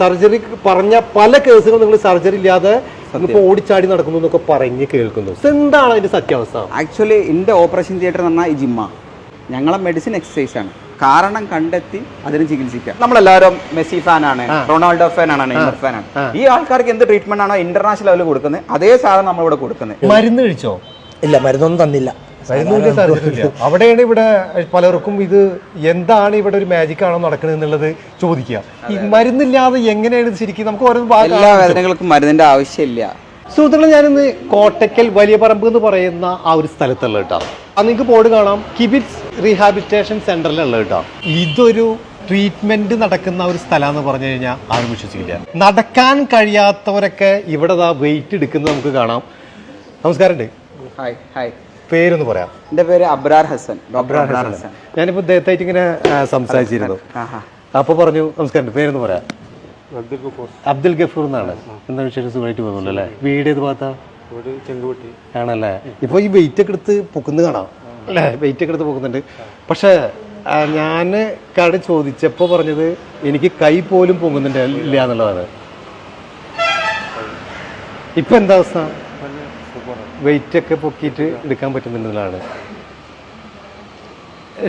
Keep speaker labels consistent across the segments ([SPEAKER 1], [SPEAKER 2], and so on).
[SPEAKER 1] Surgery പറഞ്ഞ പല കേസുകളും നിങ്ങൾ സർജറി ഇല്ലാതെ ഓടിച്ചാടി നടക്കുന്നു എന്നൊക്കെ പറഞ്ഞ് കേൾക്കുന്നു. എന്താണ് അതിന്റെ സത്യാവസ്ഥ?
[SPEAKER 2] ആക്ച്വലി എന്റെ ഓപ്പറേഷൻ തിയേറ്റർ എന്ന് പറഞ്ഞാൽ ഈ ജിമ്മ ഞങ്ങളെ മെഡിസിൻ എക്സസൈസ് ആണ്. കാരണം കണ്ടെത്തി അതിന് ചികിത്സിക്കാം. നമ്മളെല്ലാവരും മെസ്സി ആണ്, റൊണാൾഡോ ഫാൻ ആണ് നെയ്മർ ആണ് ഈ ആൾക്കാർക്ക് എന്ത് ട്രീറ്റ്മെന്റ് ആണോ ഇന്റർനാഷണൽ ലെവലിൽ കൊടുക്കുന്നത് അതേ സാധനം നമ്മളിവിടെ കൊടുക്കുന്നത്.
[SPEAKER 1] മരുന്ന് കഴിച്ചോ?
[SPEAKER 3] ഇല്ല മരുന്നൊന്നും തന്നില്ല.
[SPEAKER 1] അവിടെയാണ് ഇവിടെ പലർക്കും ഇത് എന്താണ് ഇവിടെ ഒരു മാജിക് ആണോ നടക്കുന്നത് എന്നുള്ളത് ചോദിക്കുക. ഈ മരുന്നില്ലാതെ എങ്ങനെയാണ് ഇത് ശരിക്കും നമുക്ക് ഓരോ
[SPEAKER 2] എല്ലാ വേദനകൾക്കും മരുന്നിന്റെ ആവശ്യമില്ല.
[SPEAKER 1] സുഹൃത്തുക്കളെ ഞാനിന്ന് കോട്ടക്കൽ വലിയ പറമ്പ് എന്ന് പറയുന്ന ആ ഒരു സ്ഥലത്തുള്ള കേട്ടോ. അത് നിങ്ങൾക്ക് ബോർഡ് കാണാം. കിബിറ്റ്സ് റീഹാബിലിറ്റേഷൻ സെന്ററിലുള്ള കേട്ടോ. ഇതൊരു ട്രീറ്റ്മെന്റ് നടക്കുന്ന ഒരു സ്ഥലം എന്ന് പറഞ്ഞു കഴിഞ്ഞാൽ ആരും വിശ്വസിക്കില്ല. നടക്കാൻ കഴിയാത്തവരൊക്കെ ഇവിടെ വെയിറ്റ് എടുക്കുന്നത് നമുക്ക് കാണാം. നമസ്കാരം
[SPEAKER 2] ഹായ് ഹായ്
[SPEAKER 1] പേരൊന്ന് പറയാം.
[SPEAKER 2] എന്റെ പേര് അബ്രാർ ഹസൻ അബ്രാർ ഹസൻ.
[SPEAKER 1] ഞാനിപ്പോ ഇദ്ദേഹത്തായിട്ട് ഇങ്ങനെ സംസാരിച്ചിരുന്നു.
[SPEAKER 2] ആഹാ
[SPEAKER 1] അപ്പൊ പറഞ്ഞു നമസ്കാരം പേരൊന്ന് പറയാം. അബ്ദുൽ ഗഫൂർ. എന്നാണ്. എന്താ വിശേഷം? സുഖമായിട്ട് പോകുന്നുള്ളൂ അല്ലേ? വീട് ഏത് ഭാഗത്താ? ആണല്ലേ? ഇപ്പൊ ഈ വെയിറ്റ് ഒക്കെ എടുത്ത് പൊക്കുന്നത് കാണാം. അല്ലേ? വെയിറ്റ് ഒക്കെ എടുത്ത് പൊക്കുന്നുണ്ട്. പക്ഷെ ഞാൻ കട ചോദിച്ചപ്പോ പറഞ്ഞത് എനിക്ക് കൈ പോലും പൊങ്ങുന്നുണ്ട് ഇല്ല എന്നുള്ളതാണ്. ഇപ്പൊ എന്താ അവസ്ഥ? വെയിറ്റ് ഒക്കെ പൊക്കിയിട്ട് എടുക്കാൻ പറ്റുന്നുണ്ടെന്നാണ്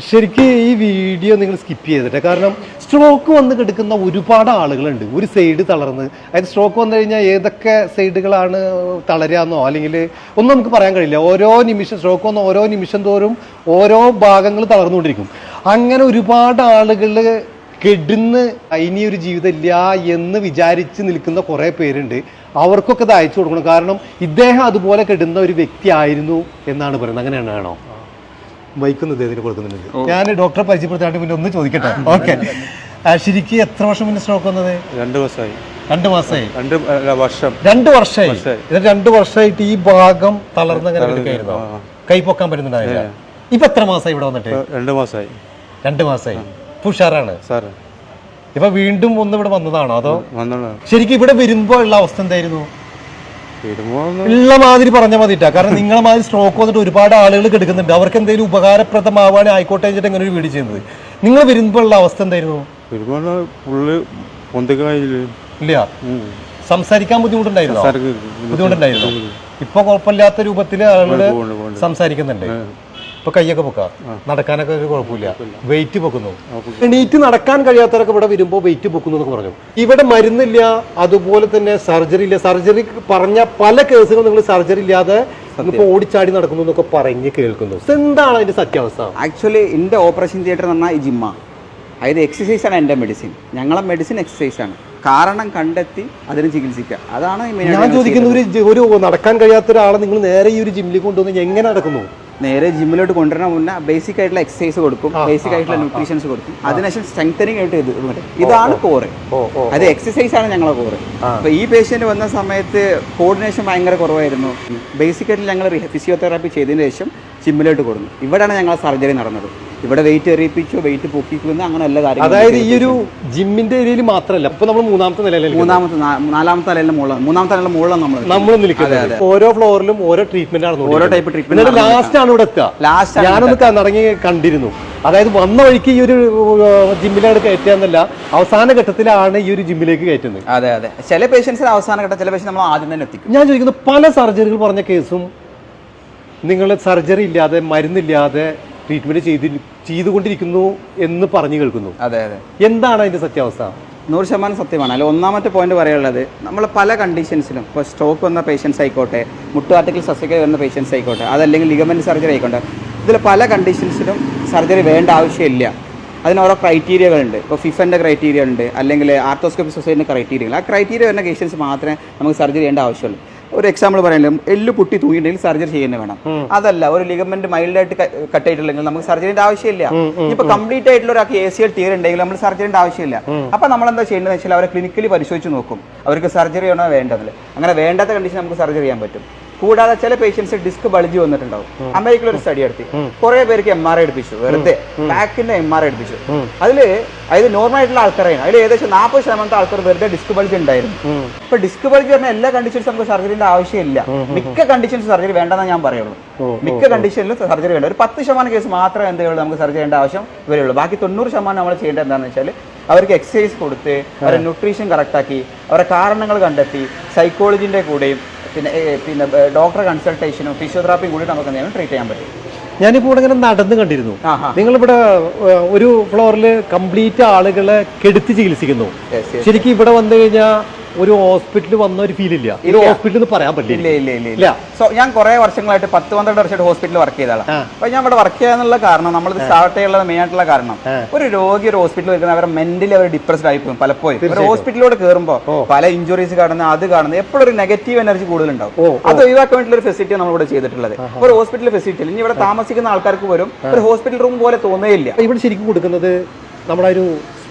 [SPEAKER 1] ശരിക്ക് ഈ വീഡിയോ നിങ്ങൾ സ്കിപ്പ് ചെയ്തിട്ട് കാരണം സ്ട്രോക്ക് വന്ന് കിടക്കുന്ന ഒരുപാട് ആളുകളുണ്ട്. ഒരു സൈഡ് തളർന്ന്. അതായത് സ്ട്രോക്ക് വന്നു കഴിഞ്ഞാൽ ഏതൊക്കെ സൈഡുകളാണ് തളരാന്നോ അല്ലെങ്കിൽ ഒന്നും നമുക്ക് പറയാൻ കഴിയില്ല. ഓരോ നിമിഷം സ്ട്രോക്ക് വന്ന ഓരോ നിമിഷം തോറും ഓരോ ഭാഗങ്ങൾ തളർന്നുകൊണ്ടിരിക്കും. അങ്ങനെ ഒരുപാട് ആളുകൾ കെടുന്ന് ഇനി ഒരു ജീവിതം ഇല്ല എന്ന് വിചാരിച്ച് നിൽക്കുന്ന കുറേ പേരുണ്ട്. അവർക്കൊക്കെ ഇത് അയച്ചു കൊടുക്കണം. കാരണം ഇദ്ദേഹം അതുപോലെ കെടുന്ന ഒരു വ്യക്തി ആയിരുന്നു എന്നാണ് പറയുന്നത്. അങ്ങനെയാണ് ആണോ? ബൈക്കൊന്നും ഇദ്ദേഹത്തിന് കൊടുക്കുന്നുണ്ട് ഞാൻ ഡോക്ടറെ പരിചയപ്പെടുത്താണ്ട് പിന്നെ ഒന്ന് ചോദിക്കട്ടെ. ഓക്കെ. ശരിക്കും എത്ര വർഷം മുന്നേ സ്ട്രോക്ക് വന്നത്?
[SPEAKER 4] രണ്ട് വർഷമായി
[SPEAKER 1] രണ്ട് മാസമായി?
[SPEAKER 4] രണ്ട് വർഷം.
[SPEAKER 1] രണ്ട് വർഷമായി? ഇത് രണ്ട് വർഷമായിട്ട് ഈ ഭാഗം തളർന്ന് അങ്ങനെ എടുക്കായിരുന്നോ കൈ പൊക്കാൻ പറ്റുന്നുണ്ടായില്ല? ഇപ്പൊ എത്ര മാസമായി ഇവിടെ വന്നിട്ട്?
[SPEAKER 4] രണ്ട് മാസമായി.
[SPEAKER 1] രണ്ട് മാസമായി. ഉഷാറാണ് ഇപ്പൊ വീണ്ടും ഒന്ന് ഇവിടെ വന്നതാണോ അതോ? ശരിക്കും ഇവിടെ വരുമ്പോ ഉള്ള അവസ്ഥ എന്തായിരുന്നു? ഉള്ള മാതിരി പറഞ്ഞാൽ മതിട്ടാ. കാരണം നിങ്ങളെ മാതിരി സ്ട്രോക്ക് വന്നിട്ട് ഒരുപാട് ആളുകൾ കിടക്കുന്നുണ്ട്. അവർക്ക് എന്തെങ്കിലും ഉപകാരപ്രദമാവാൻ ആയിക്കോട്ടെ വെച്ചിട്ട് ഇങ്ങനെ ഒരു വീട് ചെയ്യുന്നത്. നിങ്ങൾ വരുമ്പോ ഉള്ള അവസ്ഥ എന്തായിരുന്നു ഇല്ല. സംസാരിക്കാൻ ബുദ്ധിമുട്ടുണ്ടായിരുന്നു? ബുദ്ധിമുട്ടുണ്ടായിരുന്നു? ഇപ്പൊ കുഴപ്പമില്ലാത്ത രൂപത്തിൽ ആളുകൾ സംസാരിക്കുന്നുണ്ട്. ഇപ്പൊ കൈയൊക്കെ പൊക്കാം. നടക്കാനൊക്കെ ഒരു കുഴപ്പമില്ല. വെയിറ്റ് പൊക്കുന്നു. എണീറ്റ് നടക്കാൻ കഴിയാത്തവരൊക്കെ ഇവിടെ വരുമ്പോ വെയിറ്റ് പൊക്കുന്നു എന്നൊക്കെ പറഞ്ഞു. ഇവിടെ മരുന്നില്ല അതുപോലെ തന്നെ സർജറി ഇല്ല. സർജറി പറഞ്ഞ പല കേസുകളും നിങ്ങൾ സർജറി ഇല്ലാതെ ഇപ്പൊ ഓടിച്ചാടി നടക്കുന്നു എന്നൊക്കെ പറഞ്ഞ് കേൾക്കുന്നു. എന്താണ് അതിന്റെ സത്യാവസ്ഥ?
[SPEAKER 2] ആക്ച്വലി എന്റെ ഓപ്പറേഷൻ തിയേറ്റർ എന്ന് പറഞ്ഞാൽ ഈ ജിമ്മ അതായത് എക്സസൈസ് ആണ് എന്റെ മെഡിസിൻ ഞങ്ങളെ മെഡിസിൻ എക്സസൈസ് ആണ്. കാരണം കണ്ടെത്തി അതിന് ചികിത്സിക്കുക അതാണ്
[SPEAKER 1] ഞാൻ ചോദിക്കുന്ന ഒരു ഒരു നടക്കാൻ കഴിയാത്ത ഒരാളെ നിങ്ങൾ നേരെ ഈ ഒരു ജിമ്മിലേക്ക് കൊണ്ടുവന്ന് എങ്ങനെ നടക്കുന്നു?
[SPEAKER 2] നേരെ ജിമ്മിലോട്ട് കൊണ്ടുവരണ മുന്നേ ബേസിക് ആയിട്ടുള്ള എക്സസൈസ് കൊടുക്കും ബേസിക് ആയിട്ടുള്ള ന്യൂട്രീഷൻസ് കൊടുക്കും. അതിനുശേഷം സ്ട്രെങ്തനിങ് ആയിട്ട് ഇത് ഇതാണ് കോറ് അത് എക്സസൈസ് ആണ് ഞങ്ങളെ കോറ് അപ്പൊ ഈ പേഷ്യന്റ് വന്ന സമയത്ത് കോർഡിനേഷൻ ഭയങ്കര കുറവായിരുന്നു. ബേസിക് ആയിട്ട് ഞങ്ങൾ ഫിസിയോതെറാപ്പി ചെയ്തതിന് ശേഷം ജിമ്മിലോട്ട് കൊടുന്നു. ഇവിടെയാണ് ഞങ്ങൾ സർജറി നടന്നത്. ഇവിടെ വെയിറ്റ് എറിയിപ്പിച്ചു വെയിറ്റ് പൊക്കിക്കുന്നു അങ്ങനെ എല്ലാ കാര്യങ്ങളും
[SPEAKER 1] അതായത് ഈ ഒരു ജിമ്മിന്റെ ഏരിയയിൽ മാത്രമല്ല ഇപ്പൊ നമ്മൾ മൂന്നാമത്തെ നിലയിൽ
[SPEAKER 2] മൂന്നാമത്തെ നാലാമത്തെ നിലയിലെ മുകളിലാണ് മൂന്നാമത്തെ നിലയിലെ മുകളിലാണ് നമ്മൾ
[SPEAKER 1] നമ്മൾ നിൽക്കുന്നത്. ഓരോ ഫ്ലോറിലും ഓരോ ട്രീറ്റ്മെന്റ് ആണ്
[SPEAKER 2] ഓരോ ടൈപ്പ് ട്രീറ്റ്മെന്റ്
[SPEAKER 1] ലാസ്റ്റ് ആണ് ഇവിടെ എത്തുക.
[SPEAKER 2] ലാസ്റ്റ്
[SPEAKER 1] ഞാനൊന്ന് നടങ്ങി കണ്ടിരുന്നു. അതായത് വന്ന വഴിക്ക് ഈ ഒരു ജിമ്മിലാണ് കയറ്റുക അവസാന ഘട്ടത്തിലാണ് ഈ ഒരു ജിമ്മിലേക്ക് കയറ്റുന്നത്.
[SPEAKER 2] അതെ അതെ. ചില പേഷ്യൻസിന് അവസാന ഘട്ടം ചില പേഷ്യൻ നമ്മൾ ആദ്യം തന്നെ എത്തിക്കും.
[SPEAKER 1] ഞാൻ ചോദിക്കുന്നത് പല സർജറികൾ പറഞ്ഞ കേസും നിങ്ങൾ സർജറി ഇല്ലാതെ മരുന്നില്ലാതെ ട്രീറ്റ്മെന്റ് ചെയ്ത് ചെയ്തുകൊണ്ടിരിക്കുന്നു എന്ന് പറഞ്ഞു കേൾക്കുന്നു.
[SPEAKER 2] അതെ അതെ.
[SPEAKER 1] എന്താണ് അതിന്റെ സത്യാവസ്ഥ?
[SPEAKER 2] നൂറ് ശതമാനം സത്യമാണ്. അല്ല ഒന്നാമത്തെ പോയിന്റ് പറയാനുള്ളത് നമ്മൾ പല കണ്ടീഷൻസിലും ഇപ്പോൾ സ്ട്രോക്ക് വന്ന പേഷ്യൻസ് ആയിക്കോട്ടെ മുട്ടുകാർട്ടിക്കൽ സസ്യക്ക വന്ന പേഷ്യൻസ് ആയിക്കോട്ടെ അതല്ലെങ്കിൽ ലിഗമെന്റ് സർജറി ആയിക്കോട്ടെ ഇതിൽ പല കണ്ടീഷൻസിലും സർജറി വേണ്ട ആവശ്യമില്ല. അതിന് ഓരോ ക്രൈറ്റീരിയകളുണ്ട് ഇപ്പോൾ ഫിഫന്റെ ക്രൈറ്റീരിയ ഉണ്ട് അല്ലെങ്കിൽ ആർത്തോസ്കോപ്പി സൊസൈറ്റിന്റെ ക്രൈറ്റീരിയകൾ ആ ക്രൈറ്റീരിയ വരുന്ന കേസൻസ് മാത്രമേ നമുക്ക് സർജറി ചെയ്യേണ്ട ആവശ്യമുള്ളൂ. ഒരു എക്സാമ്പിൾ പറയുന്നത് എല്ല് പൊട്ടി തൂങ്ങിയിട്ടുണ്ടെങ്കിൽ സർജറി ചെയ്യുന്നത് വേണം. അതല്ല ഒരു ലിഗമെന്റ് മൈൽഡായിട്ട് കട്ട് ആയിട്ടുണ്ടെങ്കിൽ നമുക്ക് സർജറിന്റെ ആവശ്യമില്ല. ഇപ്പൊ കംപ്ലീറ്റ് ആയിട്ടുള്ള ഒരാൾക്ക് എ സി എൽ ടീർ ഉണ്ടെങ്കിൽ നമ്മൾ സർജറിന്റെ ആവശ്യമില്ല. അപ്പൊ നമ്മൾ എന്താ ചെയ്യേണ്ടത് വെച്ചാൽ അവരെ ക്ലിനിക്കലി പരിശോധിച്ച് നോക്കും. അവർക്ക് സർജറി ആണോ വേണ്ടത്? അങ്ങനെ വേണ്ടാത്ത കണ്ടീഷൻ നമുക്ക് സർജറി ചെയ്യാൻ പറ്റും. കൂടാതെ ചില പേഷ്യൻസ് ഡിസ്ക് ബൾജി വന്നിട്ടുണ്ടാവും. അമേരിക്കയിൽ ഒരു സ്റ്റഡി നടത്തി. കുറെ പേർക്ക് എം ആർ ഐ എടുപ്പിച്ചു. വെറുതെ. ബാക്കിന്റെ എം ആർ ഐ എടുപ്പിച്ചു. അതിൽ അതായത് നോർമൽ ആയിട്ടുള്ള ആൾക്കാരാണ് അതിൽ ഏകദേശം നാൽപ്പത് ശതമാനത്തെ ആൾക്കാർ വെറുതെ ഡിസ്ക് ബളിജ് ഉണ്ടായിരുന്നു. ഇപ്പൊ ഡിസ്ക് ബളിജ് പറഞ്ഞ എല്ലാ കണ്ടീഷൻസും നമുക്ക് സർജറിന്റെ ആവശ്യമില്ല. മിക്ക കണ്ടീഷൻസ് സർജറി വേണ്ടെന്ന് ഞാൻ പറയുള്ളൂ. മിക്ക കണ്ടീഷനിലും സർജറി വേണ്ട. ഒരു പത്ത് ശതമാനം കേസ് മാത്രമേ എന്തേ ഉള്ളൂ നമുക്ക് സർജറി ചെയ്യേണ്ട ആവശ്യം വരെയുള്ളൂ ബാക്കി തൊണ്ണൂറ് ശതമാനം നമ്മൾ ചെയ്യേണ്ടത് എന്താണെന്ന് വെച്ചാൽ അവർക്ക് എക്സസൈസ് കൊടുത്ത് അവരുടെ ന്യൂട്രീഷൻ കറക്റ്റാക്കി അവരുടെ കാരണങ്ങൾ കണ്ടെത്തി സൈക്കോളജിന്റെ കൂടെയും പിന്നെ പിന്നെ ഡോക്ടറെ കൺസൾട്ടേഷനും ഫിസിയോതെറാപ്പിയും കൂടി നമുക്ക് എന്തെങ്കിലും ട്രീറ്റ് ചെയ്യാൻ പറ്റും
[SPEAKER 1] ഞാനിപ്പോൾ ഇവിടെ ഇങ്ങനെ നടന്നു കണ്ടിരുന്നു. നിങ്ങളിവിടെ ഒരു ഫ്ലോറിൽ കംപ്ലീറ്റ് ആളുകളെ കെടുത്തി ചികിത്സിക്കുന്നു. ശരിക്കും ഇവിടെ വന്നു കഴിഞ്ഞാൽ ഒരു ഹോസ്പിറ്റലിൽ വന്ന ഒരു ഫീൽ ഇല്ല. ഹോസ്പിറ്റൽ എന്ന് പറയാൻ പറ്റില്ല.
[SPEAKER 2] ഇല്ല ഇല്ല
[SPEAKER 1] ഇല്ല.
[SPEAKER 2] സോ ഞാൻ കുറെ വർഷങ്ങളായിട്ട് പത്ത് പന്ത്രണ്ട് വർഷമായിട്ട് ഹോസ്പിറ്റലിൽ വർക്ക് ചെയ്ത ആളാണ് അപ്പൊ ഞാൻ ഇവിടെ വർക്ക് ചെയ്യാനുള്ള കാരണം നമ്മൾ സ്റ്റാർട്ട് ചെയ്യാനുള്ള മെയിൻ ആയിട്ടുള്ള കാരണം ഒരു രോഗി ഒരു ഹോസ്പിറ്റലിൽ വരുന്ന അവരെ മെന്റലി അവർ ഡിപ്രസ്ഡ് ആയി പോകും പലപ്പോഴും. ഒരു ഹോസ്പിറ്റലിലൂടെ കയറുമ്പോൾ പല ഇഞ്ചുറീസ് കാണുന്ന അത് കാണുന്ന എപ്പോഴും ഒരു നെഗറ്റീവ് എനർജി കൂടുതലുണ്ടാവും. അത് ഒഴിവാക്കാൻ വേണ്ടിയുള്ള ഒരു ഫെസിലിറ്റി നമ്മൾ ഇവിടെ ചെയ്തിട്ടുള്ളത് ഒരു ഹോസ്പിറ്റൽ ഫെസിലിറ്റി ഇനി ഇവിടെ താമസിക്കുന്ന ആൾക്കാർക്ക് വരും ഒരു ഹോസ്പിറ്റൽ റൂം പോലെ തോന്നുകയില്ല.
[SPEAKER 1] ഇവിടെ ശരിക്കും കൊടുക്കുന്നത് നമ്മുടെ ഒരു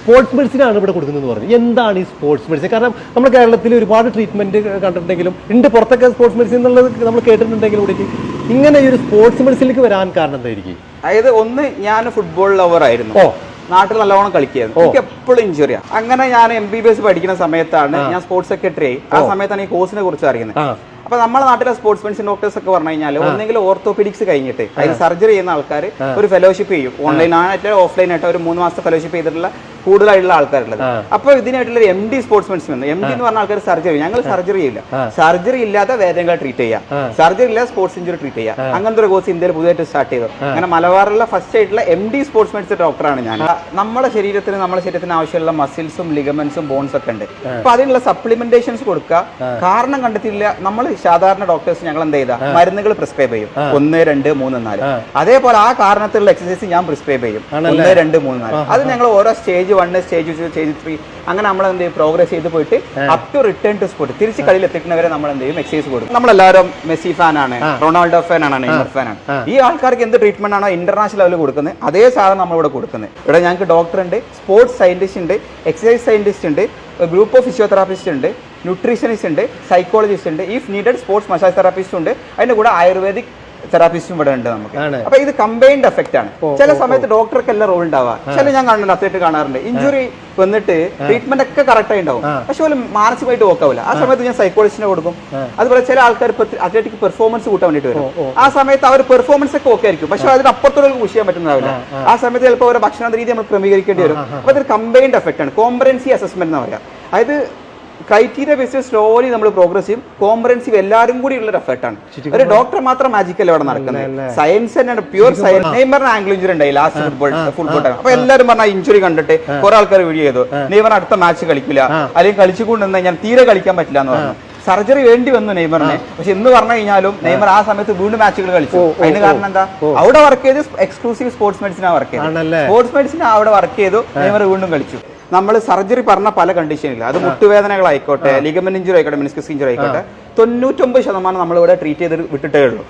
[SPEAKER 1] സ്പോർട്സ് മെഡിസിനാണ് ഇവിടെ കൊടുക്കുന്നത് പറഞ്ഞു. എന്താണ് ഈ സ്പോർട്സ് മെഡിസിൻ കാരണം നമ്മൾ കേരളത്തിൽ ഒരുപാട് ട്രീറ്റ്മെന്റ് കണ്ടിട്ടുണ്ടെങ്കിലും ഉണ്ട് പുറത്തൊക്കെ സ്പോർട്സ് മെഡിസിൻ എന്നുള്ളത് നമ്മൾ കേട്ടിട്ടുണ്ടെങ്കിലും കൂടി ഇങ്ങനെ ഒരു സ്പോർട്സ് മെഡിസിനിലേക്ക് വരാൻ കാരണം എന്തായിരിക്കും?
[SPEAKER 2] അതായത് ഒന്ന് ഞാൻ ഫുട്ബോൾ ലവർ ആയിരുന്നു.
[SPEAKER 1] ഓ.
[SPEAKER 2] നാട്ടിൽ നല്ലോണം കളിക്കായിരുന്നു എനിക്ക് എപ്പോഴും ഇഞ്ചുറിയാ അങ്ങനെ ഞാൻ എം ബി ബി എസ് പഠിക്കുന്ന സമയത്താണ് ഞാൻ സ്പോർട്സ് സെക്രട്ടറി ആയി ആ സമയത്താണ് ഈ കോഴ്സിനെ കുറിച്ച് അറിയുന്നത്. അപ്പൊ നമ്മുടെ നാട്ടിലെ സ്പോർട്സ് മെഡിസിൻ ഡോക്ടേഴ്സ് ഒക്കെ പറഞ്ഞു കഴിഞ്ഞാൽ ഒന്നെങ്കിൽ ഓർത്തോപീഡിക്സ് കഴിഞ്ഞിട്ട് അതിന് സർജറി ചെയ്യുന്ന ആൾക്കാർ ഒരു ഫെലോഷിപ്പ് ചെയ്യും. ഓൺലൈൻ ആയിട്ട് ഓഫ്ലൈൻ ആയിട്ട് ഒരു മൂന്ന് മാസത്തെ ഫെലോഷിപ്പ് ചെയ്തിട്ടുള്ള കൂടുതലായിട്ടുള്ള ആൾക്കാരുള്ളത്. അപ്പൊ ഇതിനായിട്ടുള്ള M D sportsmens M D എന്ന് പറഞ്ഞ ആൾക്കാർ സർജറി ഞങ്ങൾ സർജറി ഇല്ല സർജറി ഇല്ലാത്ത വേദനകൾ ട്രീറ്റ് ചെയ്യാം. സർജറി ഇല്ലാതെ സ്പോർട്സ് ഇഞ്ചുറി ട്രീറ്റ് ചെയ്യാം. അങ്ങനത്തെ ഒരു കോഴ്സ് ഇന്ത്യയിൽ പുതിയതായിട്ട് സ്റ്റാർട്ട് ചെയ്തു അങ്ങനെ മലബാറിലുള്ള ഫസ്റ്റ് ആയിട്ടുള്ള എം ഡി സ്പോർട്സ് മെഡിസിൻ ഡോക്ടറാണ് ഞാൻ. നമ്മുടെ ശരീരത്തിന് നമ്മുടെ ശരീരത്തിന് ആവശ്യമുള്ള മസിൽസും ലിഗമെന്റ്സും ബോൺസ് ഒക്കെ ഉണ്ട്. അപ്പൊ അതിനുള്ള സപ്ലിമെന്റേഷൻസ് കൊടുക്കുക. കാരണം കണ്ടെത്തിയില്ല നമ്മൾ സാധാരണ ഡോക്ടേഴ്സ് ഞങ്ങൾ എന്ത് ചെയ്താ? മരുന്നുകൾ പ്രിസ്ക്രൈബ് ചെയ്യും. ഒന്ന് രണ്ട് മൂന്ന് നാല്. അതേപോലെ ആ കാരണത്തിലുള്ള എക്സസൈസ് ഞാൻ പ്രിസ്ക്രൈബ് ചെയ്യും. ഒന്ന് രണ്ട് മൂന്ന് നാല്. അത് ഞങ്ങൾ ഓരോ stage one stage two stage three അങ്ങനെ നമ്മൾ എന്ത് ചെയ്യും? പ്രോഗ്രസ് ചെയ്ത് പോയിട്ട് up to return to sport തിരിച്ച് കളിയിൽ എത്തിക്കുന്നവരെ നമ്മൾ എന്ത് ചെയ്യും? എക്സസൈസ് കൊടുക്കും. നമ്മളെല്ലാവരും മെസ്സി ഫാൻ ആണ്. റൊണാൾഡോ ഫാൻ ആണ് നെയ്മർ ഫാൻ ആണ്. ഈ ആൾക്കാർക്ക് എന്ത് ട്രീറ്റ്മെന്റ് ആണോ ഇന്റർനാഷണൽ ലെവലിൽ കൊടുക്കുന്നത്? അതേ സാധനം നമ്മൾ ഇവിടെ കൊടുക്കുന്നത്. ഇവിടെ ഞങ്ങൾക്ക് ഡോക്ടർ ഉണ്ട് സ്പോർട്സ് സയന്റിസ്റ്റ് ഉണ്ട് എക്സസൈസ് സയന്റിസ്റ്റ് ഉണ്ട് ഗ്രൂപ്പ് ഓഫ് ഫിസിയോതെറാപ്പിസ്റ്റ് ഉണ്ട് ന്യൂട്രീഷനിസ്റ്റ് ഉണ്ട് സൈക്കോളജിസ്റ്റ് ഉണ്ട് if needed sports massage therapist ഉണ്ട്. അതിന്റെ കൂടെ ആയുർവേദിക് തെറാപ്പിസ്റ്റും ഇവിടെ ഉണ്ട് നമുക്ക്. അപ്പൊ ഇത് കമ്പൈൻഡ് എഫക്റ്റ് ആണ്. ചില സമയത്ത് ഡോക്ടർക്ക് എല്ലാം റോൾ ഉണ്ടാവുക ചില ഞാൻ കാണുന്നുണ്ട് അത്ലറ്റ് കാണാറുണ്ട്. ഇഞ്ചുറി വന്നിട്ട് ട്രീറ്റ്മെന്റ് ഒക്കെ കറക്റ്റ് ആയി ഉണ്ടാവും. പക്ഷെ പോലും മാനസികമായിട്ട് നോക്കാവില്ല ആ സമയത്ത് ഞാൻ സൈക്കോളജിസ്റ്റിനെ കൊടുക്കും. അതുപോലെ ചില ആൾക്കാർ അത്ലറ്റിക് പെർഫോമൻസ് കൂട്ടാൻ വേണ്ടിട്ട് വരും. ആ സമയത്ത് അവർ പെർഫോമൻസ് ഒക്കെ ഓക്കെ ആയിരിക്കും. പക്ഷെ അതിന് അപ്പുറത്തോടെ ചെയ്യാൻ പറ്റുന്നതാവില്ല. ആ സമയത്ത് ചിലപ്പോൾ അവരുടെ ഭക്ഷണ രീതി നമ്മൾ ക്രമീകരിക്കേണ്ടി വരും. അപ്പൊ അതൊരു കമ്പൈൻഡ് എഫക്റ്റ് ആണ്. കോമ്പറൻസി അസസ്മെന്റ് എന്ന് പറയാം. അതായത് ക്രൈറ്റീരിയ ബേസ് സ്ലോലി നമ്മൾ പ്രോഗ്രസ് ചെയ്യും. കോംപ്രൻസീവ് എല്ലാവരും കൂടി ഉള്ള ഒരു ആണ്. ഒരു ഡോക്ടർ മാത്രം മാജിക്കൽ ഇവിടെ നടക്കുന്നത്? സയൻസ് തന്നെയാണ്. പ്യൂർ സയൻസ് നെയ്മറിന് ആംഗിൾ ഇഞ്ചുറി ഉണ്ടായി. ലാസ്റ്റ് ഫുട്ബോൾ ഫുട്ബോൾ ടൈം അപ്പൊ എല്ലാവരും പറഞ്ഞ ഇഞ്ചുറി കണ്ടിട്ട് കുറെ ആൾക്കാർ വീഡിയോ ചെയ്തു. നെയ്മർ അടുത്ത മാച്ച് കളിക്കില്ല. അല്ലെങ്കിൽ കളിച്ചുകൊണ്ടിരുന്ന ഞാൻ തീരെ കളിക്കാൻ പറ്റില്ല എന്ന് പറഞ്ഞു. സർജറി വേണ്ടി വന്നു നെയ്മറിനെ. പക്ഷെ എന്ന് പറഞ്ഞു കഴിഞ്ഞാലും നെയ്മർ ആ സമയത്ത് വീണ്ടും മാച്ചുകൾ കളിച്ചു. അതിന് കാരണം എന്താ? അവിടെ വർക്ക് ചെയ്ത് എക്സ്ക്ലൂസീവ് സ്പോർട്സ് മെഡിസിനാണ് വർക്ക് ചെയ്തത്? സ്പോർട്സ് മെഡിസിൻ അവിടെ വർക്ക് ചെയ്തു. നെയ്മർ വീണ്ടും കളിച്ചു. നമ്മൾ സർജറി പറഞ്ഞ പല കണ്ടീഷനില്ല അത് മുട്ടുവേദനകളായിക്കോട്ടെ ലിഗമെന്റ് ഇഞ്ചുറി ആയിക്കോട്ടെ മിനിസ്കസ് ഇഞ്ചുറി ആയിക്കോട്ടെ തൊണ്ണൂറ്റൊമ്പത് ശതമാനം നമ്മൾ ഇവിടെ ട്രീറ്റ് ചെയ്ത് വിട്ടിട്ടേ ഉള്ളൂ.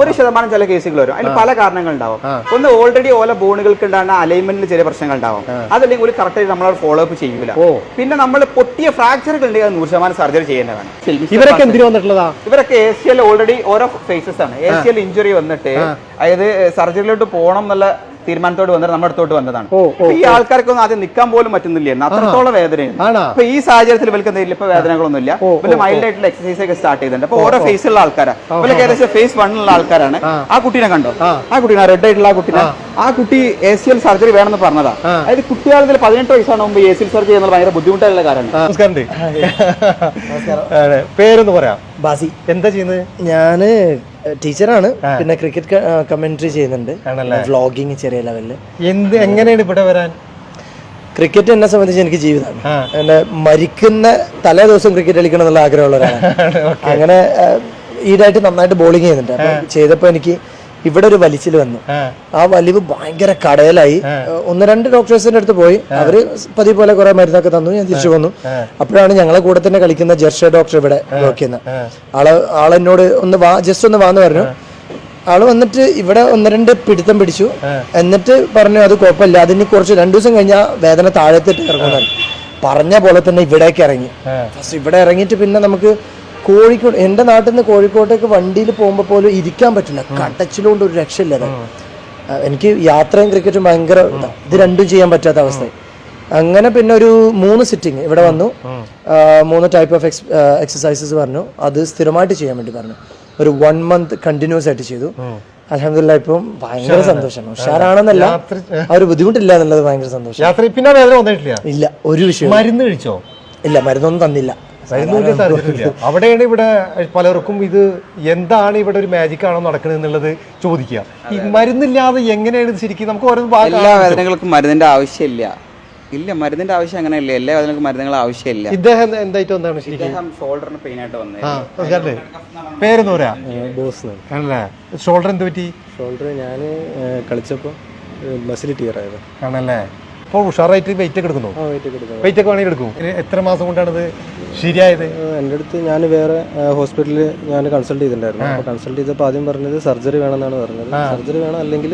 [SPEAKER 2] ഒരു ശതമാനം ചില കേസുകൾ വരും. അതിന് പല കാരണങ്ങൾ ഉണ്ടാവും. ഒന്ന് ഓൾറെഡി ഓല ബോണുകൾക്ക് ഉണ്ടാകുന്ന അലൈൻമെന്റിൽ ചില പ്രശ്നങ്ങൾ ഉണ്ടാവും. അതല്ലെങ്കിൽ ഒരു കറക്റ്റ് നമ്മൾ ഫോളോ അപ്പ് ചെയ്യൂല. പിന്നെ നമ്മൾ പൊട്ടിയ ഫ്രാക്ചറുകൾ ഉണ്ടെങ്കിൽ അത് നൂറ് ശതമാനം സർജറി ചെയ്യേണ്ടതാണ്.
[SPEAKER 1] ഇവരൊക്കെ എന്തിനു വന്നിട്ടുള്ളതാ?
[SPEAKER 2] ഇവരൊക്കെ എ സി എൽ ഓൾറെഡി ഓരോ ഫേസസ് ആണ്. എ സി എൽ ഇഞ്ചുറി വന്നിട്ട് അതായത് സർജറിയിലോട്ട് പോകണം എന്നുള്ള തീരുമാനത്തോട് വന്നിട്ട് നമ്മുടെ അടുത്തോട്ട് വന്നതാണ്. ഈ ആൾക്കാർക്കൊന്നും ആദ്യം നിൽക്കാൻ പോലും പറ്റുന്നില്ല. അത്രത്തോളം വേദനയാണ് അപ്പൊ ഈ സാഹചര്യത്തിൽ ഇവർക്ക് എന്തെങ്കിലും ഇപ്പൊ വേദനകളൊന്നും ഇല്ല പിന്നെ മൈൽഡ് ആയിട്ടുള്ള എക്സസൈസ് ഒക്കെ സ്റ്റാർട്ട് ചെയ്തിട്ടുണ്ട്. അപ്പൊ ഓരോ ഫേസിലുള്ള ആൾക്കാരാണ് ഇവരൊക്കെ ഏകദേശം ഫേസ് വണ്ണിലുള്ള ആൾക്കാരാണ്. ആ. കുട്ടീനെ കണ്ടോ? ആ. കുട്ടീനെ റെഡ് ആയിട്ടുള്ള ആ കുട്ടീനെ. ആ. കുട്ടി എ സി എൽ സർജറി വേണമെന്ന് പറഞ്ഞതാ. അതായത് കുട്ടികളിൽ പതിനെട്ട് വയസ്സാണ് മുമ്പ് എ സി എൽ സർജറി എന്നുള്ള ഭയങ്കര ബുദ്ധിമുട്ടുള്ള കാര്യമാണ്
[SPEAKER 1] നമസ്കാരം പേരൊന്ന് പറയാം.
[SPEAKER 3] ബാസി.
[SPEAKER 1] എന്താ ചെയ്യുന്നത്?
[SPEAKER 3] ഞാൻ ടീച്ചറാണ്. പിന്നെ ക്രിക്കറ്റ് കമന്ററി ചെയ്യുന്നുണ്ട്? വ്ളോഗിങ് ചെറിയ ലെവലിൽ
[SPEAKER 1] എന്ത് എങ്ങനെയാണ് ഇവിടെ വരാൻ?
[SPEAKER 3] ക്രിക്കറ്റ് എന്നെ സംബന്ധിച്ച് എനിക്ക് ജീവിതമാണ് എന്നെ മരിക്കുന്ന തലേ ദിവസം ക്രിക്കറ്റ് കളിക്കണം എന്നുള്ള ആഗ്രഹമുള്ള ഒരാളാണ്. അങ്ങനെ ഈടായിട്ട് നന്നായിട്ട് ബോളിംഗ് ചെയ്യുന്നുണ്ട്. അപ്പൊ ചെയ്തപ്പോ എനിക്ക് ഇവിടെ ഒരു വലിച്ചിൽ വന്നു.
[SPEAKER 1] ആ.
[SPEAKER 3] വലിവ് ഭയങ്കര കടയിലായി ഒന്ന് രണ്ട് ഡോക്ടേഴ്സിന്റെ അടുത്ത് പോയി. അവർ പതിവ് പോലെ കുറെ മരുന്നൊക്കെ തന്നു. ഞാൻ തിരിച്ചു വന്നു. അപ്പോഴാണ് ഞങ്ങളെ കൂടെ തന്നെ കളിക്കുന്ന ജർഷ ഡോക്ടർ ഇവിടെ വർക്ക് ചെയ്യുന്നത് ആൾ ആളെന്നോട് ഒന്ന് വാ ജസ്റ്റ് ഒന്ന് വാന്ന് പറഞ്ഞു. ആൾ വന്നിട്ട് ഇവിടെ ഒന്ന് രണ്ട് പിടുത്തം പിടിച്ചു. എന്നിട്ട് പറഞ്ഞു അത് കുഴപ്പമില്ല. അതിന് കുറച്ച് രണ്ടു ദിവസം കഴിഞ്ഞാൽ വേദന താഴത്തിട്ട് ഇറങ്ങുന്നത് പറഞ്ഞ പോലെ തന്നെ ഇവിടേക്ക് ഇറങ്ങി. ഫസ്റ്റ് ഇവിടെ ഇറങ്ങിയിട്ട് പിന്നെ നമുക്ക് കോഴിക്കോട് എന്റെ നാട്ടിൽ നിന്ന് കോഴിക്കോട്ടേക്ക് വണ്ടിയിൽ പോകുമ്പോൾ പോലും ഇരിക്കാൻ പറ്റില്ല. കടച്ചിലുകൊണ്ട് ഒരു രക്ഷയില്ല എനിക്ക് യാത്രയും ക്രിക്കറ്റും ഭയങ്കര ഇതാ. ഇത് രണ്ടും ചെയ്യാൻ പറ്റാത്ത അവസ്ഥ. അങ്ങനെ പിന്നെ ഒരു മൂന്ന് സിറ്റിംഗ് ഇവിടെ വന്നു. മൂന്ന് ടൈപ്പ് ഓഫ് എക്സസൈസസ് പറഞ്ഞു. അത് സ്ഥിരമായിട്ട് ചെയ്യാൻ വേണ്ടി പറഞ്ഞു. ഒരു വൺ മന്ത് കണ്ടിന്യൂസ് ആയിട്ട് ചെയ്തു. അലഹമില്ല ഇപ്പം ഭയങ്കര സന്തോഷമാണ് ഉഷാറാണെന്നല്ല ആ ഒരു ബുദ്ധിമുട്ടില്ല എന്നുള്ളത് ഭയങ്കര സന്തോഷം. ഇല്ല ഒരു വിഷയം
[SPEAKER 1] മരുന്ന് കഴിച്ചോ?
[SPEAKER 3] ഇല്ല മരുന്നൊന്നും തന്നില്ല.
[SPEAKER 1] അവിടെയാണ് ഇവിടെ പലർക്കും ഇത് എന്താണ് ഇവിടെ ഒരു മാജിക് ആണോ നടക്കുന്നത് എന്നുള്ളത് ചോദിക്കുക. ഈ മരുന്നില്ലാതെ എങ്ങനെയാണ് ഇത് ശരിക്കും നമുക്ക് ഓരോ
[SPEAKER 2] എല്ലാ വേദനകൾക്കും മരുന്നിന്റെ ആവശ്യമില്ല. ഇല്ല മരുന്നിന്റെ ആവശ്യം അങ്ങനെ ഇല്ല എല്ലാ വേദനകൾക്കും മരുന്നുകൾ ആവശ്യമില്ല.
[SPEAKER 1] ഇദ്ദേഹം എന്തായിട്ട് വന്നാണ് ശരിക്കും?
[SPEAKER 2] ഷോൾഡറിന് പെയിൻ ആയിട്ട് വന്നത്
[SPEAKER 1] പേരെന്ന് പറയാ?
[SPEAKER 5] ബോസ്.
[SPEAKER 1] ആണല്ലേ? ഷോൾഡർ എന്ത് പറ്റി?
[SPEAKER 5] ഷോൾഡർ ഞാൻ കളിച്ചപ്പോൾ മസിൽ ആയത്.
[SPEAKER 1] ആണല്ലേ? ഇപ്പോൾ ഉഷാറായിട്ട് വെയിറ്റ് ഒക്കെ എടുക്കുന്നു
[SPEAKER 5] വെയിറ്റ് ഒക്കെ എടുക്കുന്നത്
[SPEAKER 1] വെയിറ്റ് ഒക്കെ വേണമെങ്കിൽ എടുക്കും എത്ര മാസം കൊണ്ടാണത് ശരിയായത്?
[SPEAKER 5] എന്റെ അടുത്ത് ഞാൻ വേറെ ഹോസ്പിറ്റലിൽ ഞാൻ കൺസൾട്ട് ചെയ്തിട്ടുണ്ടായിരുന്നു. അപ്പോൾ കൺസൾട്ട് ചെയ്തപ്പോൾ ആദ്യം പറഞ്ഞത് സർജറി വേണമെന്നാണ് പറഞ്ഞത്. സർജറി വേണം അല്ലെങ്കിൽ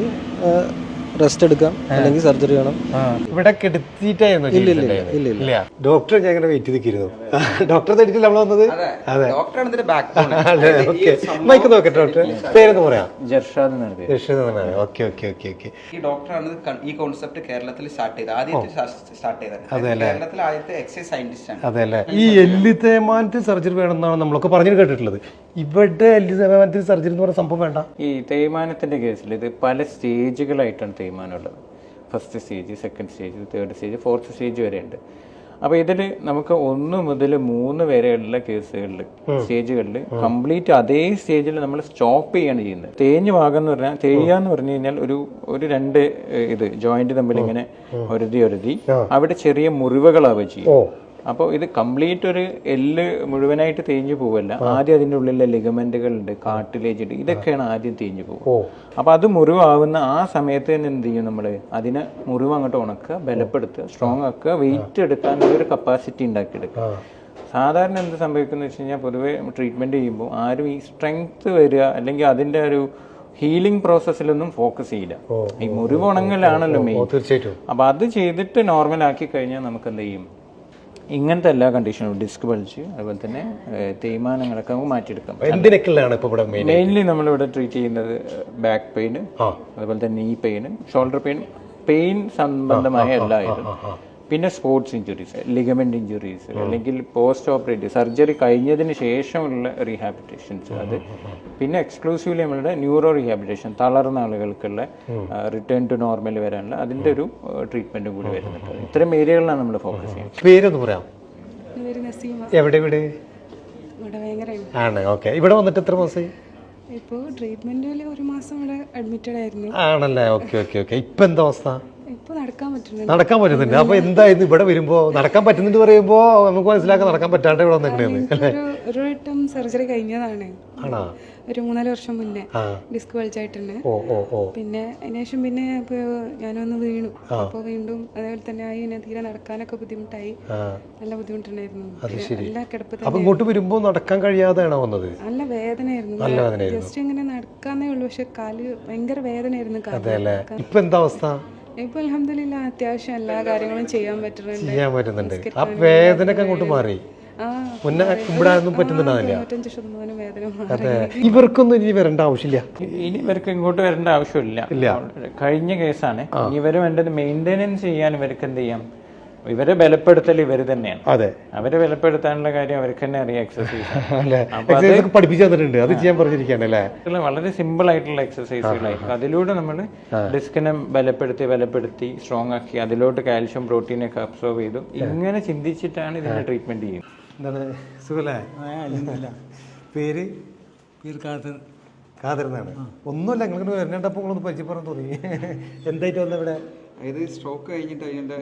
[SPEAKER 5] റെസ്റ്റ് എടുക്കാം അല്ലെങ്കിൽ സർജറി വേണം.
[SPEAKER 1] ഇവിടെ.
[SPEAKER 5] ഇല്ല
[SPEAKER 1] ഡോക്ടർ ഞാൻ ഇങ്ങനെ വെയിറ്റ് ചെയ്തിരിക്കുന്നു. ഡോക്ടർ തെറ്റില്ല നമ്മൾ വന്നത്? അതെ.
[SPEAKER 2] ഡോക്ടറാണ് ഇതിന്റെ ബാക്ക്
[SPEAKER 1] അതെ ഓക്കെ മൈക്ക് നോക്കട്ടെ ഡോക്ടർ പേരെന്ന് പറയാം. ഓക്കെ ഓക്കെ ഓക്കെ ഓക്കെ
[SPEAKER 2] ഈ ഡോക്ടറാണ് ഈ കോൺസെപ്റ്റ് കേരളത്തിൽ സ്റ്റാർട്ട് ചെയ്തത്. ആദ്യത്തെ സ്റ്റാർട്ട് ചെയ്തത്. കേരളത്തിൽ ആദ്യത്തെ എക്സൈസ് സയന്റിസ്റ്റ് ആണ്.
[SPEAKER 1] അതെ അല്ലേ? ഈ എല്ല് തേയ്മാനത്തിന് സർജറി വേണമെന്നാണ് നമ്മളൊക്കെ പറഞ്ഞു കേട്ടിട്ടുള്ളത്. ഇവിടെ എല്ല് തേയ്മാനത്തിന് സർജറി എന്ന് പറയുന്ന സംഭവം വേണ്ട.
[SPEAKER 6] ഈ തേയ്മാനത്തിന്റെ കേസിൽ ഇത് പല സ്റ്റേജുകളായിട്ടാണ് തേയ്മാനമുള്ളത് first stage second stage third stage fourth stage വരെയുണ്ട്. അപ്പോൾ ഇതിൽ നമുക്ക് ഒന്ന് മുതൽ മൂന്ന് വരെയുള്ള കേസുകളിൽ സ്റ്റേജുകളിൽ കംപ്ലീറ്റ് അതേ സ്റ്റേജിൽ നമ്മൾ സ്റ്റോപ്പ് ചെയ്യാണ് ചെയ്യുന്നത്. തേഞ്ഞ് ഭാഗം എന്ന് പറഞ്ഞാൽ തേയ്യ എന്ന് പറഞ്ഞു കഴിഞ്ഞാൽ ഒരു ഒരു രണ്ട് ഇത് ജോയിന്റ് തമ്മിൽ ഇങ്ങനെ ഒരുതി ഒരുതി. അവിടെ ചെറിയ മുറിവുകളാവുക ചെയ്യും. അപ്പോൾ ഇത് കംപ്ലീറ്റ് ഒരു എല്ല് മുഴുവനായിട്ട് തേഞ്ഞു പോവല്ല. ആദ്യം അതിന്റെ ഉള്ളിലെ ലിഗമെന്റുകൾ ഉണ്ട് കാട്ടിലേജ് ഉണ്ട് ഇതൊക്കെയാണ് ആദ്യം തേഞ്ഞു പോകും അപ്പോൾ അത് മുറിവാകുന്ന ആ സമയത്ത് തന്നെ എന്ത് ചെയ്യും നമ്മൾ അതിനെ മുറിവ് അങ്ങോട്ട് ഉണക്കുക ബലപ്പെടുത്തുക സ്ട്രോങ് ആക്കുക വെയിറ്റ് എടുക്കാൻ ഒരു കപ്പാസിറ്റി ഉണ്ടാക്കിയെടുക്കുക. സാധാരണ എന്ത് സംഭവിക്കുന്നത് വെച്ച് കഴിഞ്ഞാൽ പൊതുവേ ട്രീറ്റ്മെന്റ് ചെയ്യുമ്പോൾ ആരും ഈ സ്ട്രെങ്ത് വരിക അല്ലെങ്കിൽ അതിന്റെ ഒരു ഹീലിംഗ് പ്രോസസ്സിലൊന്നും ഫോക്കസ് ചെയ്യില്ല. ഈ മുറിവ് ഉണങ്ങലാണല്ലോ മെയിൻ
[SPEAKER 1] തീർച്ചയായിട്ടും.
[SPEAKER 6] അപ്പോൾ അത് ചെയ്തിട്ട് നോർമൽ ആക്കി കഴിഞ്ഞാൽ നമുക്ക് എന്ത് ചെയ്യും? ഇങ്ങനത്തെ എല്ലാ കണ്ടീഷനും ഡിസ്ക് ബൾജ് അതുപോലെ തന്നെ തേയ്മാനങ്ങളൊക്കെ നമുക്ക് മാറ്റിയെടുക്കാം.
[SPEAKER 1] എന്തിനൊക്കെയാണ് ഇപ്പോൾ ഇവിടെ മെയിൻ
[SPEAKER 6] മെയിൻലി നമ്മളിവിടെ ട്രീറ്റ് ചെയ്യുന്നത് ബാക്ക് പെയിന് അതുപോലെ തന്നെ നീ പെയിന് ഷോൾഡർ പെയിൻ പെയിൻ സംബന്ധമായ എല്ലാ ഇതും പിന്നെ സ്പോർട്സ് ഇഞ്ചുറീസ് ലിഗമെന്റ് ഇഞ്ചുറീസ് അല്ലെങ്കിൽ പോസ്റ്റ് ഓപ്പറേറ്റീവ് സർജറി കഴിഞ്ഞതിന് ശേഷമുള്ള റീഹാബിറ്റേഷൻസ് അത് പിന്നെ എക്സ്ക്ലൂസീവ്ലി നമ്മളുടെ ന്യൂറോ റീഹാബിറ്റേഷൻ തളർന്ന ആളുകൾക്കുള്ള റിട്ടേൺ ടു നോർമൽ വരാനുള്ള അതിന്റെ ഒരു ട്രീറ്റ്മെന്റും കൂടി വരുന്നുണ്ട്. ഇത്തരം ഏരിയകളിലാണ് നമ്മൾ ഫോക്കസ് ചെയ്യുന്നത്.
[SPEAKER 1] പേരൊന്ന് പറയാം. എവിടെ ഇവിടെ ആണ് ഓക്കെ. ഇവിടെ വന്നിട്ട് എത്ര മാസമായി
[SPEAKER 7] ഇപ്പോൾ ട്രീറ്റ്മെന്റിൽ ഒരു മാസം ഇവിടെ അഡ്മിറ്റഡ് ആയിരുന്നു.
[SPEAKER 1] ആണല്ലേ? Okay okay okay. ഇപ്പൊ എന്താ അവസ്ഥ?
[SPEAKER 7] നടക്കാൻ പറ്റുന്നുണ്ട്
[SPEAKER 1] അപ്പൊ എന്തായിരുന്നു ഇവിടെ വരുമ്പോ? നടക്കാൻ പറ്റുന്നുണ്ട് പറയുമ്പോ നമുക്ക് മനസ്സിലാക്കാൻ നടക്കാൻ പറ്റാണ്ട് ഇവിടെ
[SPEAKER 7] ഒരു ഒരു വട്ടം സർജറി കഴിഞ്ഞതാണ്.
[SPEAKER 1] ആണോ?
[SPEAKER 7] ഒരു മൂന്നാൽ വർഷം മുന്നേ ഡിസ്ക് വലിച്ചായിട്ടുണ്ട്.
[SPEAKER 1] ഓ ഓ ഓ.
[SPEAKER 7] പിന്നെ അതിനുശേഷം പിന്നെ ഞാനൊന്ന് വീണു. അപ്പൊ വീണ്ടും അതേപോലെ തന്നെ ആയി. പിന്നെ തീരെ നടക്കാനൊക്കെ ബുദ്ധിമുട്ടായി. നല്ല ബുദ്ധിമുട്ടുണ്ടായിരുന്നു. നല്ല കിടപ്പ്
[SPEAKER 1] അപ്പൊ
[SPEAKER 7] തന്നെ
[SPEAKER 1] ഇങ്ങോട്ട് വരുമ്പോ നടക്കാൻ കഴിയാതെയാണോ വന്നത്?
[SPEAKER 7] നല്ല വേദനയായിരുന്നു.
[SPEAKER 1] നല്ല വേദനയായിരുന്നു.
[SPEAKER 7] ജസ്റ്റ് ഇങ്ങനെ നടക്കാന്നേ ഉള്ളൂ. പക്ഷെ കാൽ ഭയങ്കര വേദനയായിരുന്നു കാൽ
[SPEAKER 1] അല്ലേ? ഇപ്പൊ എന്താ അവസ്ഥ?
[SPEAKER 7] ഇപ്പൊ അലഹമില്ല അത്യാവശ്യം എല്ലാ കാര്യങ്ങളും ചെയ്യാൻ പറ്റുന്നുണ്ട്.
[SPEAKER 1] ചെയ്യാൻ പറ്റുന്നുണ്ട്. ആ വേദനയൊക്കെ അങ്ങോട്ട് മാറി. മുന്നേ കുമ്പിടാനൊന്നും പറ്റുന്നുണ്ടാവില്ല. അതെ. ഇവർക്കൊന്നും ഇനി വരേണ്ട ആവശ്യമില്ല.
[SPEAKER 6] ഇനി ഇവർക്ക് ഇങ്ങോട്ട് വരേണ്ട ആവശ്യമില്ല. കഴിഞ്ഞ കേസാണ്. ഇനി ഇവർ വേണ്ടത് മെയിന്റെനൻസ് ചെയ്യാൻ ഇവർക്ക് എന്ത് ചെയ്യാം? ഇവരെ ബലപ്പെടുത്തൽ ഇവർ തന്നെയാണ്.
[SPEAKER 1] അതെ.
[SPEAKER 6] അവരെ ബലപ്പെടുത്താനുള്ള കാര്യം അവർക്ക് തന്നെ അറിയാം എക്സസൈസ്
[SPEAKER 1] പഠിപ്പിച്ചു തന്നിട്ടുണ്ട്. അത് ചെയ്യാൻ പറഞ്ഞിരിക്കുകയാണ് അല്ലേ?
[SPEAKER 6] വളരെ സിമ്പിൾ ആയിട്ടുള്ള എക്സസൈസുകളായിരിക്കും അതിലൂടെ നമ്മൾ ഡിസ്കിനെ ബലപ്പെടുത്തി ബലപ്പെടുത്തി സ്ട്രോങ് ആക്കി അതിലോട്ട് കാൽഷ്യം പ്രോട്ടീൻ ഒക്കെ അബ്സോർവ് ചെയ്തു. ഇങ്ങനെ ചിന്തിച്ചിട്ടാണ് ഇതിന്റെ ട്രീറ്റ്മെന്റ് ചെയ്യുന്നത്.
[SPEAKER 1] എന്താണ്? സുഖല്ലേ? പേര്? കാതർന്നാണ് ഒന്നുമില്ല നിങ്ങൾക്ക് വരണ്ടപ്പോൾ നിങ്ങളൊന്ന് പരിചയപ്പെടാൻ തോന്നി. എന്തായിട്ട് വന്ന ഇവിടെ?
[SPEAKER 2] അതായത് സ്ട്രോക്ക് കഴിഞ്ഞിട്ട് അതിന്റെ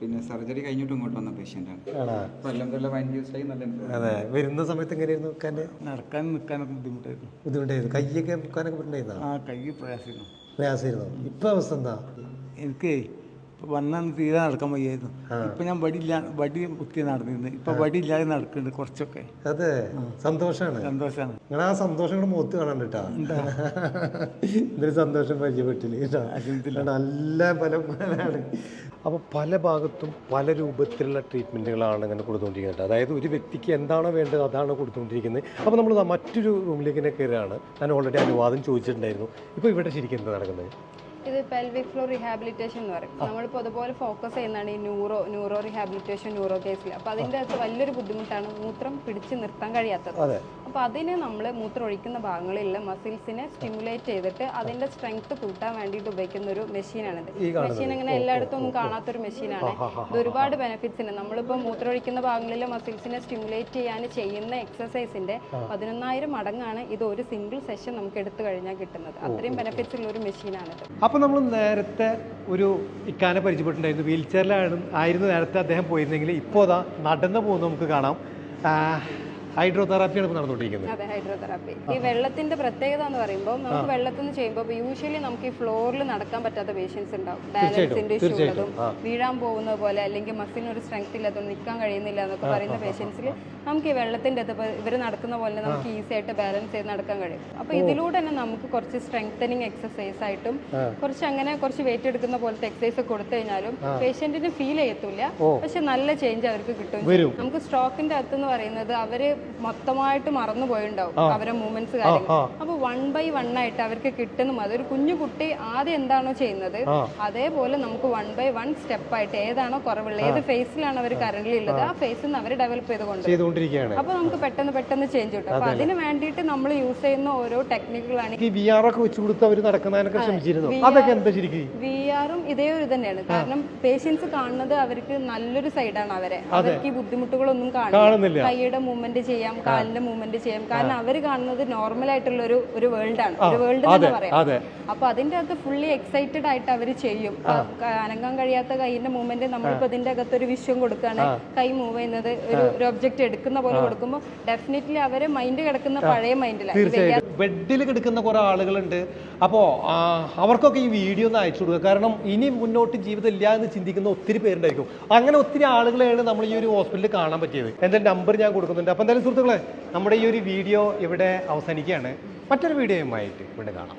[SPEAKER 2] പിന്നെ സർജറി കഴിഞ്ഞിട്ട് ഇങ്ങോട്ട് വന്ന പേഷ്യന്റ് ആണ്.
[SPEAKER 1] ആണോ?
[SPEAKER 2] കൊല്ലം കൊല്ലം പതിനഞ്ച് ദിവസമായി നല്ല
[SPEAKER 1] അതെ. വരുന്ന സമയത്ത് എങ്ങനെയായിരുന്നു നിൽക്കാൻ
[SPEAKER 5] നടക്കാൻ നിൽക്കാനൊക്കെ ബുദ്ധിമുട്ടായിരുന്നു.
[SPEAKER 1] ബുദ്ധിമുട്ടായിരുന്നു. കയ്യൊക്കെ നിൽക്കാനൊക്കെ ബുദ്ധിമുട്ടായിരുന്നോ?
[SPEAKER 5] ആ കൈ പ്രയാസമായിരുന്നു.
[SPEAKER 1] പ്രയാസമായിരുന്നു? ഇപ്പം അവസ്ഥ എന്താ?
[SPEAKER 5] എനിക്ക് വന്നാൽ തീരെ നടക്കാൻ വയ്യായിരുന്നു. ഇപ്പൊ ഞാൻ വടിയില്ല വടി കുത്തി നടന്നിരുന്നു. ഇപ്പൊ വടിയില്ലാതെ നടക്കുന്നുണ്ട് കുറച്ചൊക്കെ.
[SPEAKER 1] അതെ. സന്തോഷാണ്.
[SPEAKER 5] സന്തോഷമാണ്
[SPEAKER 1] നിങ്ങൾ ആ സന്തോഷം കൂടെ മുഖത്ത് കാണാൻ കേട്ടാ എന്തൊരു സന്തോഷം പരിചയപ്പെട്ടില്ല കേട്ടോ? നല്ല പല അപ്പോൾ പല ഭാഗത്തും പല രൂപത്തിലുള്ള ട്രീറ്റ്മെന്റുകളാണ് ഇങ്ങനെ കൊടുത്തുകൊണ്ടിരിക്കുന്നത് അതായത് ഒരു വ്യക്തിക്ക് എന്താണോ വേണ്ടത് അതാണ് കൊടുത്തുകൊണ്ടിരിക്കുന്നത് അപ്പോൾ നമ്മൾ മറ്റൊരു റൂമിലേക്ക് ഇങ്ങനെ കയറുകയാണ് ഞാൻ ഓൾറെഡി അനുവാദം ചോദിച്ചിട്ടുണ്ടായിരുന്നു. ഇപ്പോൾ ഇവിടെ ശരിക്കും എന്താ നടക്കുന്നത്?
[SPEAKER 8] ഇത് പെൽവിക് ഫ്ലോർ റീഹാബിലിറ്റേഷൻ എന്ന് പറയും. നമ്മളിപ്പോൾ അതുപോലെ ഫോക്കസ് ചെയ്യുന്നതാണ് ഈ ന്യൂറോ ന്യൂറോ റീഹാബിലിറ്റേഷൻ ന്യൂറോ കേസിൽ അപ്പോൾ അതിന്റെ അകത്ത് വലിയൊരു ബുദ്ധിമുട്ടാണ് മൂത്രം പിടിച്ച് നിർത്താൻ കഴിയാത്തത്. അപ്പോൾ അതിന് നമ്മൾ മൂത്രം ഒഴിക്കുന്ന ഭാഗങ്ങളിലെ മസിൽസിനെ സ്റ്റിമുലേറ്റ് ചെയ്തിട്ട് അതിന്റെ സ്ട്രെങ്ത് കൂട്ടാൻ വേണ്ടിയിട്ട് ഉപയോഗിക്കുന്ന ഒരു മെഷീനാണിത് മെഷീൻ അങ്ങനെ എല്ലായിടത്തും ഒന്നും കാണാത്തൊരു മെഷീനാണ് ഇത് ഒരുപാട് ബെനിഫിറ്റ്സ് ഉണ്ട് നമ്മളിപ്പോൾ മൂത്രം ഒഴിക്കുന്ന ഭാഗങ്ങളിലെ മസിൽസിനെ സ്റ്റിമുലേറ്റ് ചെയ്യാൻ ചെയ്യുന്ന എക്സസൈസിന്റെ പതിനൊന്നായിരം മടങ്ങാണ് ഇത് ഒരു സിംഗിൾ സെഷൻ നമുക്ക് എടുത്തു കഴിഞ്ഞാൽ കിട്ടുന്നത്. അത്രയും ബെനിഫിറ്റ്സ് ഉള്ള ഒരു മെഷീനാണിത്
[SPEAKER 1] അപ്പോൾ നമ്മൾ നേരത്തെ ഒരു ഇക്കാനെ പരിചയപ്പെട്ടിട്ടുണ്ടായിരുന്നു. വീൽ ചെയറിലാണ് ആയിരുന്നു നേരത്തെ അദ്ദേഹം പോയിരുന്നെങ്കിൽ ഇപ്പോൾ അതാ നടന്നു പോകുന്നത് നമുക്ക് കാണാം. ഹൈഡ്രോതെറാപ്പിയാണ് ഇപ്പോൾ നടന്നുകൊണ്ടിരിക്കുന്നത്.
[SPEAKER 8] അതെ ഹൈഡ്രോതെറാപ്പി. ഈ വെള്ളത്തിന്റെ പ്രത്യേകത എന്ന് പറയുമ്പോൾ നമുക്ക് വെള്ളത്തിൽ നിന്ന് ചെയ്യുമ്പോൾ യൂഷ്വലി നമുക്ക് ഈ ഫ്ലോറിൽ നടക്കാൻ പറ്റാത്ത പേഷ്യൻസ് ഉണ്ടാവും. ബാലൻസിന്റെ ഇഷ്യൂ ഉള്ളതും വീഴാൻ പോകുന്ന പോലെ അല്ലെങ്കിൽ മസിലിന് ഒരു സ്ട്രെങ്ത് ഇല്ലാത്തതുകൊണ്ട് നിൽക്കാൻ കഴിയുന്നില്ല എന്നൊക്കെ പറയുന്ന പേഷ്യൻസിൽ നമുക്ക് ഈ വെള്ളത്തിന്റെ അത് ഇവർ നടക്കുന്ന പോലെ നമുക്ക് ഈസി ആയിട്ട് ബാലൻസ് ചെയ്ത് നടക്കാൻ കഴിയും. അപ്പൊ ഇതിലൂടെ തന്നെ നമുക്ക് കുറച്ച് സ്ട്രെങ്തനിങ് എക്സസൈസ് ആയിട്ടും കുറച്ച് അങ്ങനെ കുറച്ച് വെയിറ്റ് എടുക്കുന്ന പോലത്തെ എക്സസൈസ് കൊടുത്തു കഴിഞ്ഞാലും പേഷ്യന്റിന് ഫീൽ ചെയ്യത്തില്ല. പക്ഷെ നല്ല ചേഞ്ച് അവർക്ക് കിട്ടും നമുക്ക് സ്ട്രോക്കിന്റെ അകത്ത് എന്ന് പറയുന്നത് അവർ മൊത്തമായിട്ട് മറന്നു പോയിണ്ടാവും അവരെ മൂവ്മെന്റ്സ് കാര്യങ്ങൾ. അപ്പൊ വൺ ബൈ വൺ ആയിട്ട് അവർക്ക് കിട്ടുന്ന അതൊരു കുഞ്ഞു കുട്ടി ആദ്യം എന്താണോ ചെയ്യുന്നത് അതേപോലെ നമുക്ക് വൺ ബൈ വൺ സ്റ്റെപ്പ് ആയിട്ട് ഏതാണോ കുറവുള്ളത് ഏത് ഫേസിലാണ് അവർ കറന്റ് ഉള്ളത് ആ. ഫേസിൽ നിന്ന് അവർ ഡെവലപ്പ് ചെയ്തുകൊണ്ട്
[SPEAKER 1] ചെയ്തുകൊണ്ടിരിക്കുകയാണ്.
[SPEAKER 8] അപ്പൊ നമുക്ക് പെട്ടെന്ന് പെട്ടെന്ന് ചേഞ്ച് കിട്ടും. അപ്പൊ അതിന് വേണ്ടിയിട്ട് നമ്മൾ യൂസ് ചെയ്യുന്ന ഓരോ ടെക്നിക്കുകളാണ്
[SPEAKER 1] വി ആർ ഒക്കെ വെച്ച് കൊടുത്ത് അവർ നടക്കുന്നതിനൊക്കെ ശ്രമിച്ചിരുന്നു? അതൊക്കെ എന്താ ശരിക്കും?
[SPEAKER 8] വി ആറും ഇതേ ഒരു തന്നെയാണ് കാരണം പേഷ്യൻസ് കാണുന്നത് അവർക്ക് നല്ലൊരു സൈഡാണ് അവരെ. അവർക്ക് ഈ ബുദ്ധിമുട്ടുകളൊന്നും
[SPEAKER 1] കാണുന്നില്ല.
[SPEAKER 8] കൈയുടെ മൂവ്മെന്റ് ചെയ്യാം കാലിന്റെ മൂവ്മെന്റ് ചെയ്യാം. കാരണം അവർ കാണുന്നത് നോർമൽ ആയിട്ടുള്ള ഒരു ഒരു വേൾഡ് ആണ്. ഒരു വേൾഡ് എന്ന് പറയാം. അപ്പൊ അതിന്റെ അകത്ത് ഫുള്ളി എക്സൈറ്റഡ് ആയിട്ട് അവർ ചെയ്യും. അനങ്ങാൻ കഴിയാത്ത കൈയിന്റെ മൂവ്മെന്റ് നമ്മളിപ്പോ ഇതിന്റെ അകത്ത് ഒരു വിഷയം കൊടുക്കുകയാണ് കൈ മൂവ് ചെയ്യുന്നത് ഒരു ഒരു ഒബ്ജക്റ്റ് എടുക്കുന്ന പോലെ കൊടുക്കുമ്പോൾ ഡെഫിനറ്റ്ലി അവരെ മൈൻഡ് കിടക്കുന്ന പഴയ മൈൻഡിലാണ്
[SPEAKER 1] ബെഡിൽ കിടക്കുന്ന കുറെ ആളുകളുണ്ട്. അപ്പോ അവർക്കൊക്കെ ഈ വീഡിയോ ഒന്ന് അയച്ചു കൊടുക്കുക. കാരണം ഇനി മുന്നോട്ട് ജീവിതം ഇല്ല എന്ന് ചിന്തിക്കുന്ന ഒത്തിരി പേരുണ്ടായിരിക്കും. അങ്ങനെ ഒത്തിരി ആളുകളെയാണ് നമ്മൾ ഈ ഒരു ഹോസ്പിറ്റലിൽ കാണാൻ പറ്റിയത്. എന്തായാലും നമ്പർ ഞാൻ കൊടുക്കുന്നുണ്ട്. അപ്പോൾ എന്തായാലും സുഹൃത്തുക്കളെ നമ്മുടെ ഈ ഒരു വീഡിയോ ഇവിടെ അവസാനിക്കുകയാണ്. മറ്റൊരു വീഡിയോയുമായിട്ട് ഇവിടെ കാണാം.